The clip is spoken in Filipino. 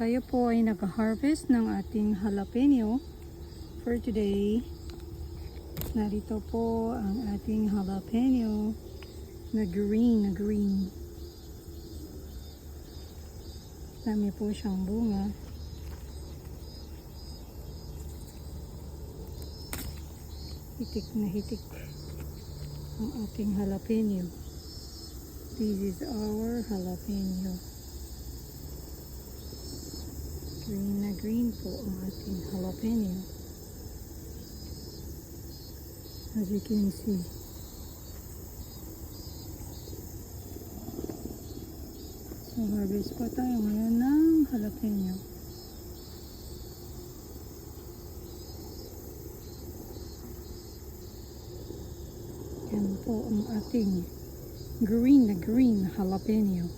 Tayo po ay nag-harvest ng ating jalapeno for today. Narito po ang ating jalapeno na green na green. Dami po siyang bunga. Hitik na hitik ang ating jalapeno. This is our jalapeno. Green na green po ang ating jalapeno. As you can see. So harvest po tayo ngayon ng jalapeno. Yan po ang ating green na green jalapeno.